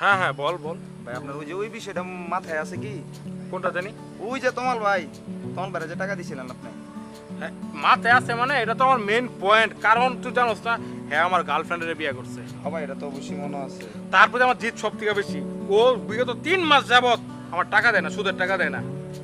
হ্যাঁ হ্যাঁ বল বল। ভাই আপনার ওই যে ওই বিষয়টা মাথায় আছে কি? কোনটা জানি? ওই যে তোমার ভাই তোমাল ভাই যে টাকা দিছিলেন আপনি। হ্যাঁ, মাথায় আছে মানে এটা তো আমার মেন পয়েন্ট কারণ তুই জানোস না হ্যাঁ আমার গার্লফ্রেন্ডের বিয়ে করছে। সবাই এটা তো অবশ্যই মনে আছে। তারপরে আমার জিত সব থেকে বেশি। ও বিগত তিন মাস যাবত আমার টাকা দেয় না সুদের টাকা দেয় না।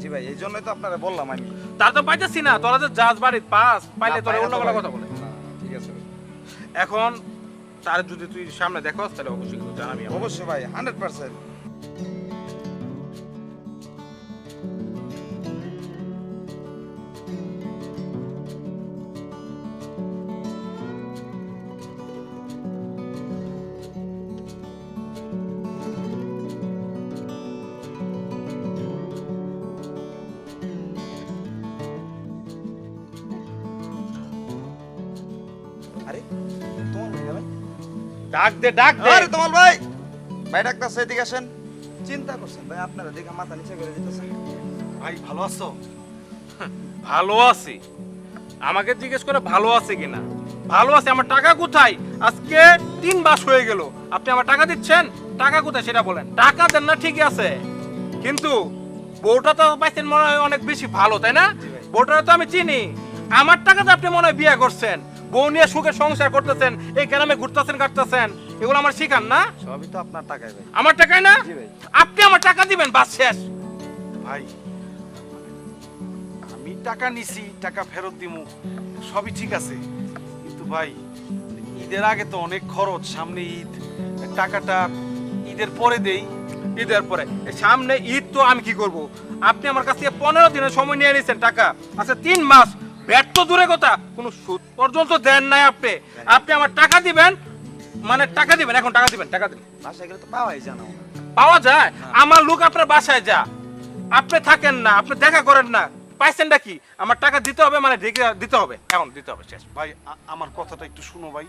জি ভাই এই জন্যই তো আপনারা বললাম আমি। তার তো পাইতেছি না তোরা যে জাজ বাড়ির পাস পাইলে তোরা অন্য কথা বলে। ঠিক আছে এখন তার যদি তুই সামনে দেখোস তাহলে অবশ্যই কিন্তু জানাবি অবশ্যই ভাই হান্ড্রেড পার্সেন্ট। আরে ডাক দে ডাক দে। আরে তোমাল ভাই ভাই ডাক্তার এদিকে আসেন। চিন্তা করছেন ভাই আপনারা দেখে মাথা নিচে করে দিতেছেন ভাই ভালো আছো? ভালো আছি। আমাকে জিজ্ঞেস করে ভালো আছে কিনা? ভালো আছে আমার টাকা কোথায়? আজকে তিন মাস হয়ে গেল। আপনি আমার টাকা দিচ্ছেন? টাকা কোথায় সেটা বলেন। টাকা দেন না ঠিকই আছে। কিন্তু বউটা তো পাইছেন মনে হয় অনেক বেশি ভালো তাই না? বউটা তো আমি চিনি। আমার টাকাতে আপনি মনে হয় বিয়ে করছেন। বউ নিয়ে সুখে সংসার করতেছেন এই গ্রামে ঘুরতেছেন কাটতেছেন এগুলো আমার শিখান না? সবই তো আপনার টাকায় ভাই। আমার টাকায় না? জি ভাই। আপনি আমার টাকা দিবেন বাস শেষ। ভাই আমি টাকা নিছি টাকা ফেরত দিমু সবই ঠিক আছে। কিন্তু ভাই ঈদের আগে তো অনেক খরচ সামনে ঈদ টাকাটা ঈদের পরে দেই। ঈদের পরে। সামনে ঈদ তো আমি কি করব? আপনি আমার কাছ থেকে পনেরো দিনের সময় নিয়ে নিয়েছেন টাকা। আচ্ছা তিন মাস ব্যর্থ দূরে কথা। কোনো সুদ পর্যন্ত দেন নাই আপনি। আপনি আমার টাকা দিবেন মানে টাকা দিবেন এখন টাকা দিবেন টাকা দিবেন। বাসায় গেলে তো পাওয়াই জানা না পাওয়া যায়? আমার লোক আপনার বাসায় যা। আপনি থাকেন না আপনি দেখা করেন না। পাইছেনটা কি? আমার টাকা দিতে হবে মানে দিতে হবে। এখন দিতে হবে শেষ। ভাই আমার কথাটা একটু শুনো ভাই।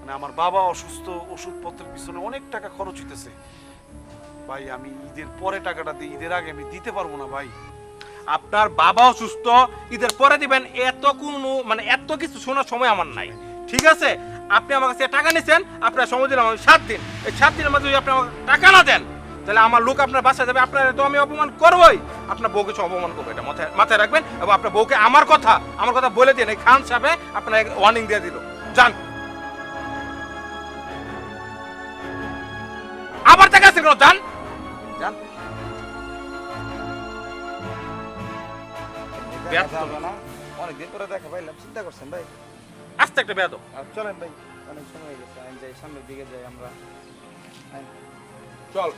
মানে আমার বাবা অসুস্থ ওষুধপত্রের পিছনে অনেক টাকা খরচ হইতেছে। ভাই আমি ঈদের পরে টাকাটা দিই ঈদের আগে আমি দিতে পারব না ভাই। আপনার বাবা অসুস্থ ঈদের পরে দিবেন এত কোনো মানে এত কিছু শোনার সময় আমার নাই। ঠিক আছে? আপনি আমার কাছে টাকা নিছেন, আপনার সময় দিলাম আমি সাত দিন। এই সাত দিনের মধ্যে যদি আপনি আমাকে টাকা না দেন, তাহলে আমার লোক আপনার বাসায় যাবে, আপনার তো আমি অপমান করবোই। আপনার বউকে কিছু অপমান করব, এটা মাথায় মাথায় রাখবেন। এবং আপনার বউকে আমার কথা আমার কথা বলে দিন। এই খান সাহেবে, আপনার ওয়ার্নিং দিয়ে দিল। যান। আবার দেখা আছে কেন? যান। যাবে না। অনেকদিন পরে দেখা পাইলাম চিন্তা করছেন ভাই? আস্তে একটা বেয়াদ আর চলেন ভাই অনেক সময় হয়ে গেছে আমি যাই সামনের দিকে যাই আমরা। আইন। চল।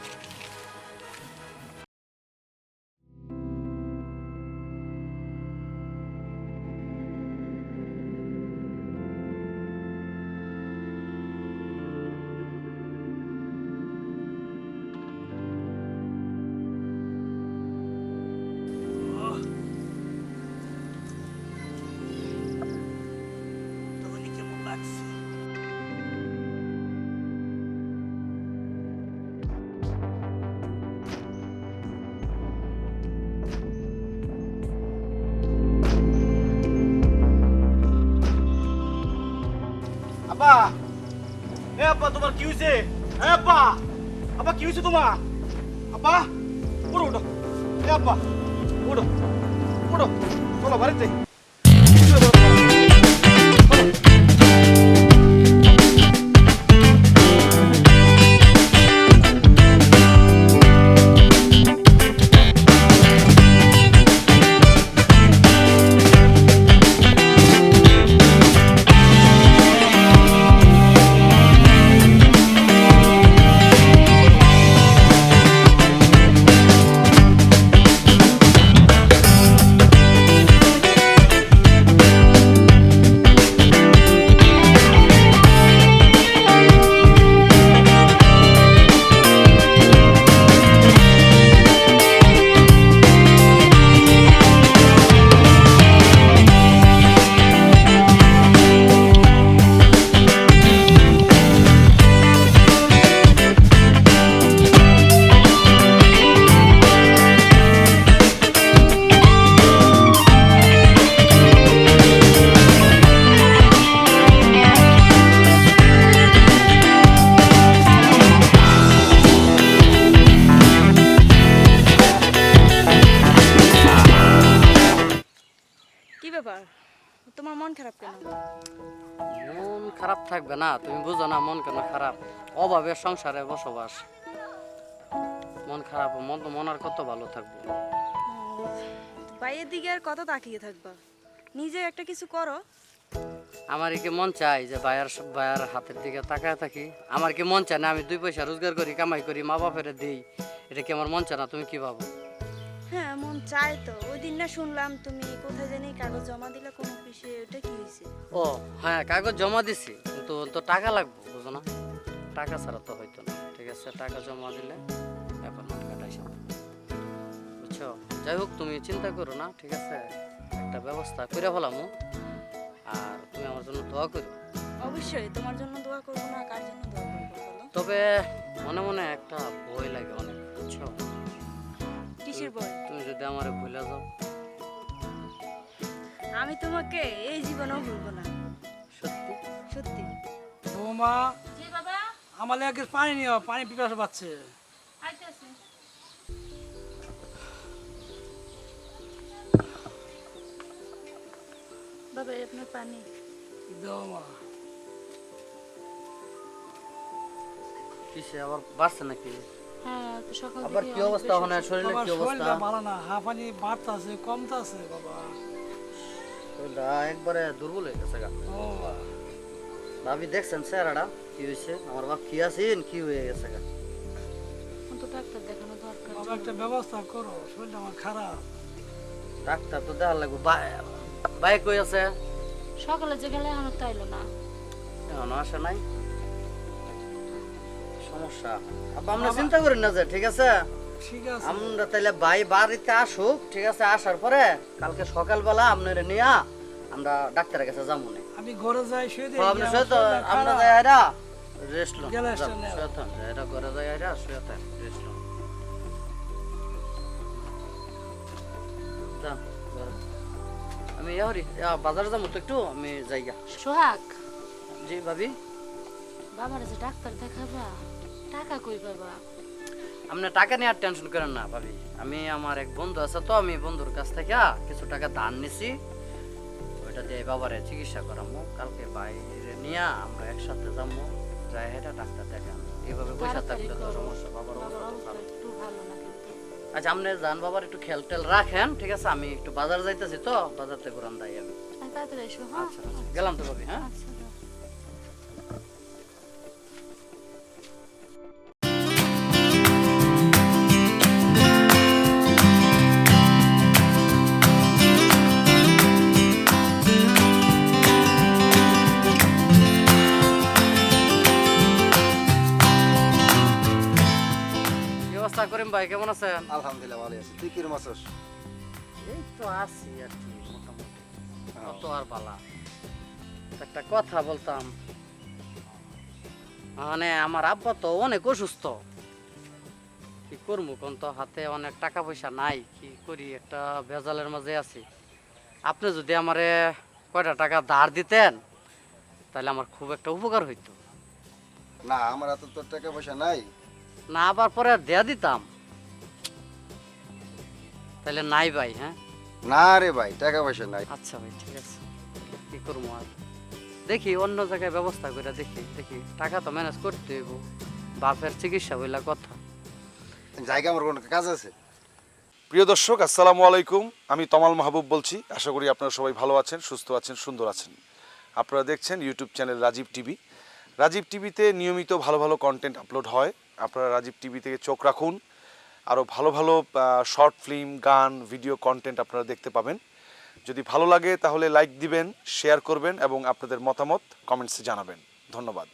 কি এ আব্বা! আব্বা কি হয়েছে তোমার আব্বা উঠো উঠো এ আব্বা উঠো উঠো চলো, বাড়িতে। থাকবে না তুমি বুঝো না মন কেন খারাপ? অভাবের সংসারে বসবাস। মন খারাপ মন মন আর কত ভালো থাকব? দিকে আর কত তাকিয়ে থাকবা? নিজে একটা কিছু করো। আমার কি মন চাই যে বায়ার বায়ার হাতের দিকে তাকায় থাকি? আমার কি মন চায় না আমি দুই পয়সা রোজগার করি কামাই করি মা বাপের দিই? এটা কি আমার মন চায় না? তুমি কি ভাবো? হ্যাঁ মন চায় তো। ওই দিন না শুনলাম তুমি কোথায় জানি কাগজ জমা দিলে কোন অফিসে ওটা কি হয়েছে? ও হ্যাঁ কাগজ জমা দিছি কিন্তু তো টাকা লাগবে বুঝো না। টাকা ছাড়া তো হইতো না ঠিক আছে টাকা জমা দিলে এখন টাকাটা বুঝছ? যাই হোক তুমি চিন্তা করো না ঠিক আছে? একটা ব্যবস্থা করে ফেলামো। আর তুমি আমার জন্য দোয়া করো। অবশ্যই তোমার জন্য দোয়া করব না কার জন্য দোয়া করব তবে মনে মনে একটা কিসের বই তুমি যদি আমার ভুলে যাও। আমি তোমাকে এই জীবনেও ভুলবো না। সত্যি? সত্যি। বৌমা জি বাবা। আমার লাগে পানি নিও পানি পিপাসা পাচ্ছে। আইতেছে। বাবা এই আপনার পানি। বৌমা কিসে আবার বাড়ছে নাকি? আবার কি অবস্থা ওখানে? শরীরে বাবা কি অবস্থা? ভালো না বাড়তাছে কমতাছে বাবা। শরীরটা একবারে দুর্বল হয়ে গেছে গা। ও বাবা। ভাবি দেখছেন চেহারাটা? কি হয়েছে? আমার বাপ কি আছেন? কি হয়ে গেছে গা? তো ডাক্তার দেখানো দরকার। বাবা একটা ব্যবস্থা করো শরীরটা আমার খারাপ। ডাক্তার তো দেখার লাগবে। বাইক কই আছে? সকালে যে গেলে এখনও তাইলো না। এখনও আসে নাই? সমস্যা। আব্বা আমরা চিন্তা করি না যে ঠিক আছে? ঠিক আছে। আমরা তাইলে ভাই বাড়িতে আসুক ঠিক আছে? আসার পরে কালকে সকালবেলা আপনার নিয়ে আমরা ডাক্তারের কাছে যাব না। আমি ঘরে যাই শুয়ে দিই আপনি শুয়ে তো আমরা যাই আইরা রেস্ট লো গেলে rest নেও। শুয়ে থান এটা করে যাই আইরা শুয়ে থান রেস্ট লো আমি ইয়ারি বাজারে যাব তো একটু আমি যাই সোহাগ। জি ভাবি। বাবার যে ডাক্তার দেখাবা। টাকা কই বাবা আপনি টাকা নিয়ে আর টেনশন করেন না ভাবি। আমি আমার এক বন্ধু আছে তো আমি বন্ধুর কাছ থেকে কিছু টাকা ধার নিছি। ওইটা দিয়ে বাবারে চিকিৎসা করামো কালকে বাইরে নিয়ে আমরা একসাথে যাব যাই হেটা ডাক্তার দেখান। এইভাবে তাড়াতাড়ি থাকলে তো সমস্যা বাবার আচ্ছা আপনি যান বাবার একটু খেয়াল টেল রাখেন ঠিক আছে? আমি একটু বাজার যাইতেছি তো বাজার থেকে ঘুরান দাই আমি। এসো হ্যাঁ। আচ্ছা আচ্ছা। গেলাম তো ভাবি হ্যাঁ? ভাই কেমন আছেন? আলহামদুলিল্লাহ ভালো আছি। তুই কিরম আছিস? এই তো আছি আর কি মোটামুটি। কত আর বালা একটা কথা বলতাম। মানে আমার আব্বা তো অনেক অসুস্থ। কি করব কোন তো হাতে অনেক টাকা পয়সা নাই কি করি একটা ভেজালের মাঝে আছি। আপনি যদি আমারে কয়টা টাকা ধার দিতেন তাহলে আমার খুব একটা উপকার হইতো। না আমার এত তোর টাকা পয়সা নাই। না আবার পরে দেয়া দিতাম। তাহলে নাই ভাই হ্যাঁ? না রে ভাই টাকা পয়সা নাই। আচ্ছা ভাই ঠিক আছে। কি করব আর? দেখি অন্য জায়গায় ব্যবস্থা করে দেখি দেখি। টাকা তো ম্যানেজ করতে হইব। বাপের চিকিৎসা বইলা কথা। জায়গা আমার কোনো কাজ আছে? প্রিয় দর্শক আসসালামু আলাইকুম। আমি তমাল মাহবুব বলছি। আশা করি আপনারা সবাই ভালো আছেন সুস্থ আছেন সুন্দর আছেন। আপনারা দেখছেন YouTube channel Rajib TV Rajib টিভিতে নিয়মিত ভালো ভালো কন্টেন্ট আপলোড হয়। আপনারা রাজীব টিভি থেকে চোখ রাখুন। আরও ভালো ভালো শর্ট ফিল্ম গান ভিডিও কন্টেন্ট আপনারা দেখতে পাবেন। যদি ভালো লাগে তাহলে লাইক দিবেন শেয়ার করবেন এবং আপনাদের মতামত কমেন্টসে জানাবেন। ধন্যবাদ।